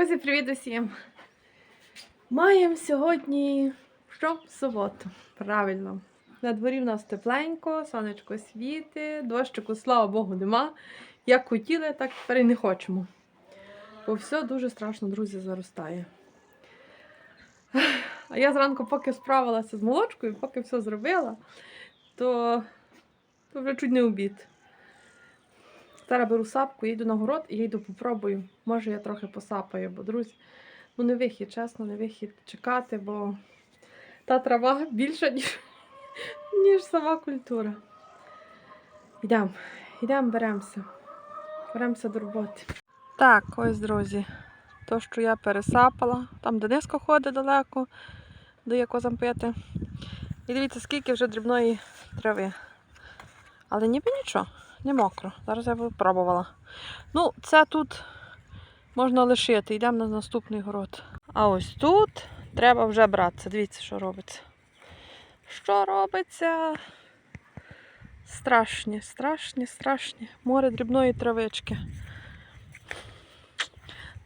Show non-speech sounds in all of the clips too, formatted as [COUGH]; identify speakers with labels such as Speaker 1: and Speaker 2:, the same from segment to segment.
Speaker 1: Друзі, привіт усім! Маємо сьогодні що? Суботу. Правильно. На дворі в нас тепленько, сонечко світи, дощику, слава Богу, нема. Як хотіли, так тепер і не хочемо. Бо все дуже страшно, друзі, заростає. А я зранку, поки справилася з молочкою, поки все зробила, то, то вже чуть не обід. Зараз беру сапку, їду на город і їду попробую. Може, я трохи посапаю, бо, друзі, ну не вихід, чесно, не вихід чекати, бо та трава [LAUGHS] більша, ніж, ніж сама культура. Йдемо, йдемо, беремося. Беремося до роботи. Так, ось, друзі. То, що я пересапала, там Дениска ходить далеко, дає козам пити. І дивіться, скільки вже дрібної трави. Але ніби нічого не мокро. Зараз я би пробувала. Ну, це тут можна лишити. Йдемо на наступний город. А ось тут треба вже братися. Дивіться, що робиться. Що робиться? Страшні, страшні, страшні. Море дрібної травички.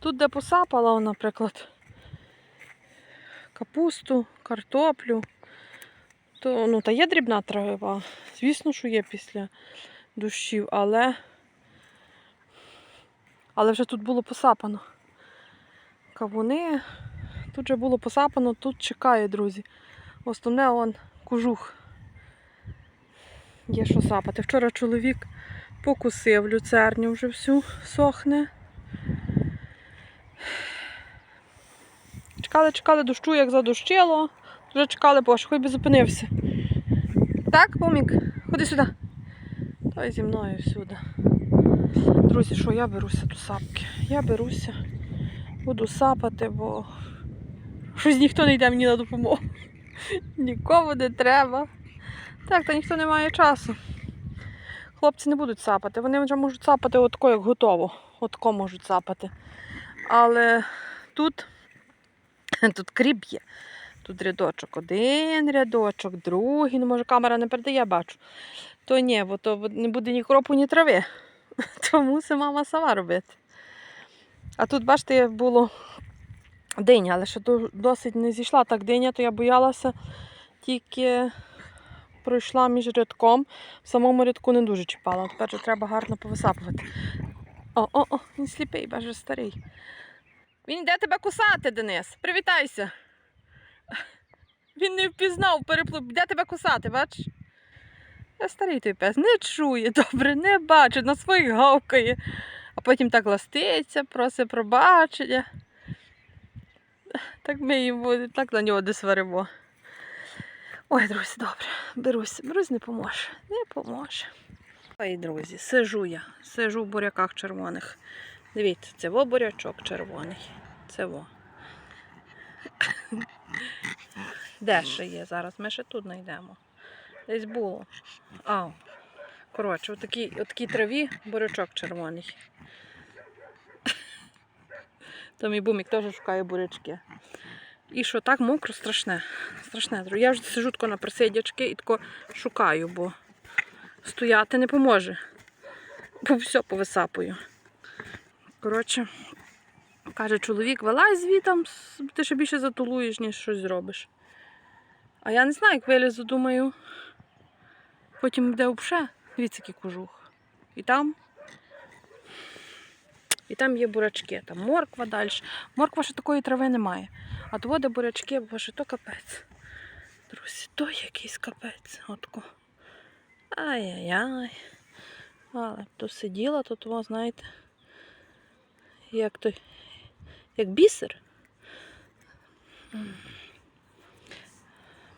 Speaker 1: Тут, де посапала, наприклад, капусту, картоплю, то ну, та є дрібна трава. Звісно, що є після дощів, але але вже тут було посапано. Кавуни, тут вже було посапано, тут чекає, друзі. Основне он кожух. Є що сапати. Вчора чоловік покусив люцерню вже всю сохне. Чекали, чекали дощу, як задощило. Вже чекали, боже, хоч би зупинився. Так, помік, ходи сюди. Та й зі мною всюди. Друзі, що я беруся до сапки? Я беруся, буду сапати, бо щось ніхто не йде мені на допомогу. Нікому не треба. Так, та ніхто не має часу. Хлопці не будуть сапати. Вони вже можуть сапати отко, як готово. Отко можуть сапати. Але тут, тут кріп є. Тут рядочок один рядочок, другий, ну може камера не передає, бачу. То ні, бо то не буде ні кропу, ні трави. [LAUGHS] То мусить мама сама робити. А тут, бачите, було диня, але ще досить не зійшла так диня, то я боялася, тільки пройшла між рядком. В самому рядку не дуже чіпала. Тепер же треба гарно повисапувати. О, о, о, він сліпий, баже старий. Він йде тебе кусати, Денис. Привітайся. Він не впізнав, переплуп. Де тебе кусати, бачиш? Я старий той пес, не чує добре, не бачить, на своїх гавкає, а потім так ластиться, просить пробачення. Так ми йому так на нього десь сваримо. Ой, друзі, добре, берусь, берусь, не поможе, не поможе. Ой, друзі, сижу я, сижу в буряках червоних. Дивіться, це во бурячок червоний. Це во. Де ще є зараз? Ми ще тут знайдемо. Десь було. А, коротше, у такій, у траві бурячок червоний. То мій бумік теж шукає бурячки. І що так мокро, страшне. Страшне. Я вже сижу тако на присидячки і тако шукаю, бо стояти не поможе. Бо все повисапую. Коротше, каже чоловік, вилазь звітам, ти ще більше затулуєш, ніж щось зробиш. А я не знаю, як вилізу, думаю. Потім буде обше. Дивіться, кожух. І там. І там є бурячки, там морква далі. Морква ще такої трави немає. А то де бурячки, боже, то капець. Друзі, то якийсь капець. Отко. Ай-яй-яй. Але то сиділа, то того, знаєте, як той, як бісер.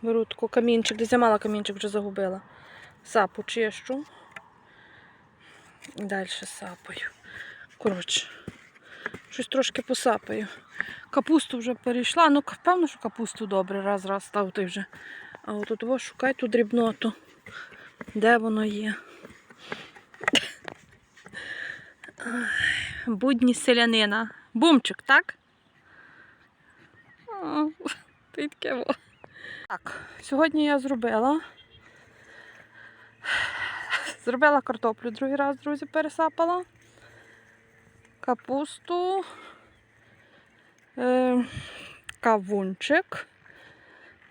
Speaker 1: Беру таку камінчик, десь я мала камінчик вже загубила. Сапу чищу. Далі сапаю. Коротше, щось трошки посапаю. Капусту вже перейшла. Ну, певно, що капусту добре, раз-раз ставити вже. А от того шукай ту дрібноту. Де воно є? Будні селянина. Бумчик, так? О, [LAUGHS] ти таке. Так, сьогодні я зробила. [SIGHS] Зробила картоплю другий раз, друзі, пересапала. Капусту. е, кавунчик,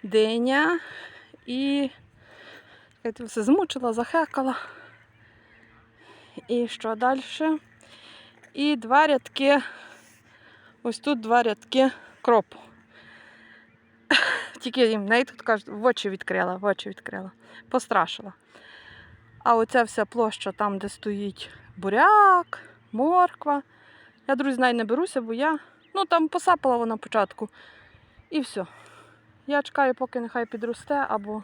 Speaker 1: диня і я все змучила, захекала. І що далі? І два рядки, ось тут два рядки кропу. [LAUGHS] Тільки їм неї тут кажуть, в очі відкрила, в очі відкрила, пострашила. А оця вся площа там, де стоїть буряк, морква. Я, друзі, навіть не беруся, бо я ну, там посапала вона початку. І все. Я чекаю, поки нехай підросте, або,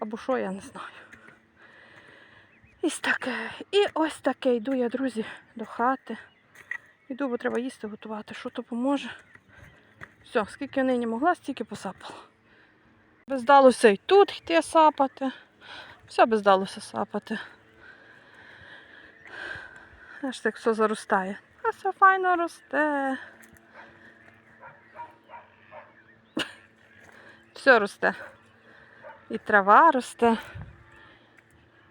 Speaker 1: або що, я не знаю. Ось таке. І ось таке йду я, друзі, до хати. Йду, бо треба їсти готувати, що то поможе. Все, скільки нині могла, стільки посапала. Би здалося і тут йти сапати. Все би здалося сапати. Аж так все заростає. А все файно росте. Все росте. І трава росте.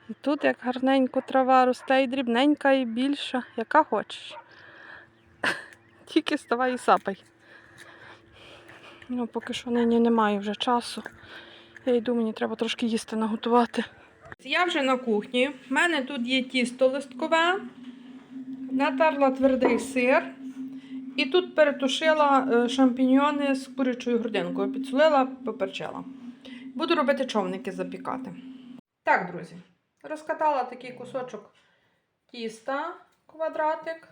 Speaker 1: І тут як гарненько трава росте, і дрібненька, і більша, яка хочеш. [LAUGHS] Тільки ставай і сапай. Ну, поки що нині немає вже часу. Я йду, мені треба трошки їсти наготувати. Я вже на кухні. У мене тут є тісто листкове, натерла твердий сир. І тут перетушила е, шампіньйони з курячою грудинкою. Підсолила, поперчила. Буду робити човники запікати. Так, друзі, розкатала такий кусочок тіста, квадратик,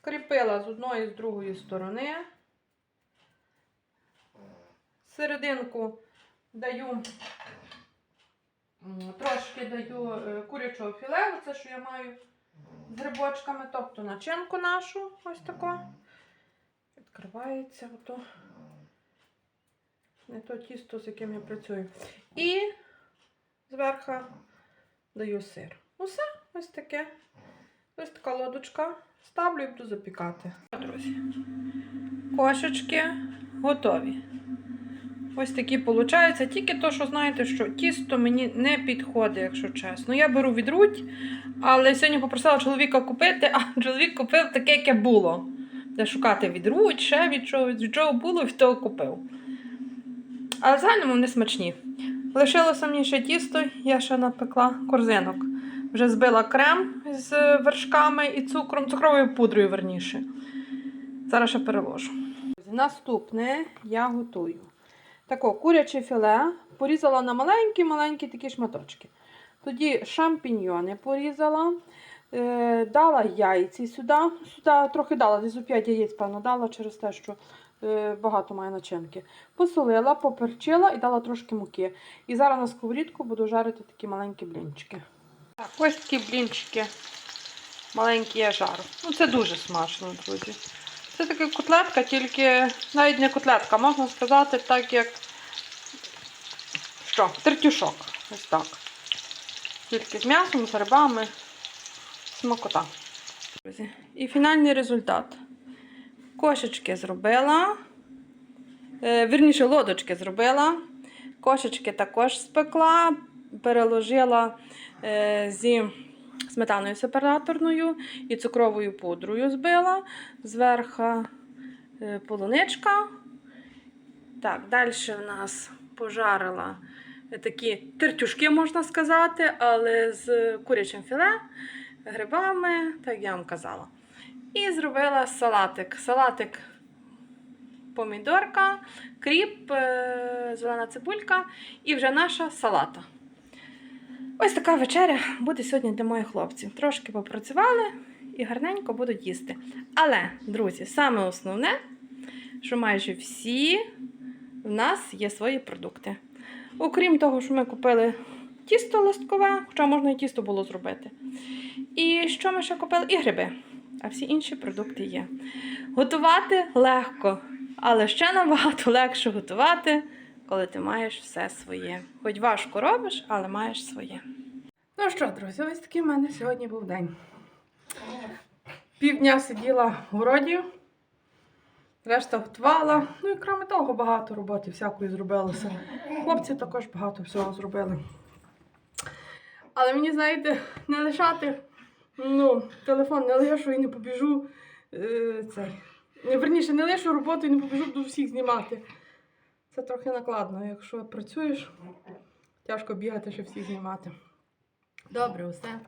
Speaker 1: скріпила з одної і з другої сторони. Серединку даю трошки даю е, курячого філе, це що я маю з грибочками, тобто начинку нашу, ось таку. Відкривається ото. Не то тісто, з яким я працюю. І зверху даю сир. Усе ось таке. Ось така лодочка. Ставлю і буду запікати. Друзі, кошечки готові. Ось такі виходять. Тільки то, що знаєте, що тісто мені не підходить, якщо чесно. Я беру відруть, але сьогодні попросила чоловіка купити, а чоловік купив таке, яке було. Де шукати відруть, ще від чого, від чого було, від того купив. Але в загальному вони смачні. Лишилося мені ще тісто, я ще напекла корзинок. Вже збила крем з вершками і цукром, цукровою пудрою верніше. Зараз ще переложу. Наступне я готую. Тако куряче філе порізала на маленькі-маленькі такі шматочки. Тоді шампіньйони порізала, е, дала яйці сюди. Сюди трохи дала, десь у 5 яєць, певно, дала через те, що е, багато має начинки. Посолила, поперчила і дала трошки муки. І зараз на сковорідку буду жарити такі маленькі блінчики. Так, ось такі блінчики маленькі я жару. Ну, це дуже смачно, друзі. Це така котлетка, тільки навіть не котлетка, можна сказати, так як що, тертюшок. Ось так. Тільки з м'ясом, з грибами. Смакота. Друзі. І фінальний результат. Кошечки зробила. Е, Вірніше, лодочки зробила. Кошечки також спекла, переложила е, зі сметаною сепараторною і цукровою пудрою збила. Зверху е, полуничка. Так, далі в нас пожарила такі тертюшки, можна сказати, але з курячим філе, грибами, так я вам казала. І зробила салатик. Салатик помідорка, кріп, е, зелена цибулька і вже наша салата. Ось така вечеря буде сьогодні для моїх хлопців. Трошки попрацювали і гарненько будуть їсти. Але, друзі, саме основне, що майже всі в нас є свої продукти. Окрім того, що ми купили тісто листкове, хоча можна і тісто було зробити. І що ми ще купили? І гриби. А всі інші продукти є. Готувати легко, але ще набагато легше готувати, коли ти маєш все своє. Хоч важко робиш, але маєш своє. Ну що, друзі, ось такий в мене сьогодні був день. Півдня сиділа в городі, решта готувала. Ну і крім того, багато роботи всякої зробилося. Хлопці також багато всього зробили. Але мені, знаєте, не лишати ну, телефон не лишу і не побіжу е, цей, Верніше, не лишу роботу і не побіжу буду всіх знімати. Це трохи накладно. Якщо працюєш, тяжко бігати, щоб всіх знімати. Добре, усе.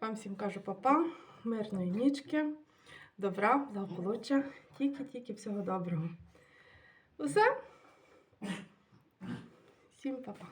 Speaker 1: Вам всім кажу папа, мирної нічки, добра, благополуччя, тільки-тільки всього доброго. Усе. Всім папа.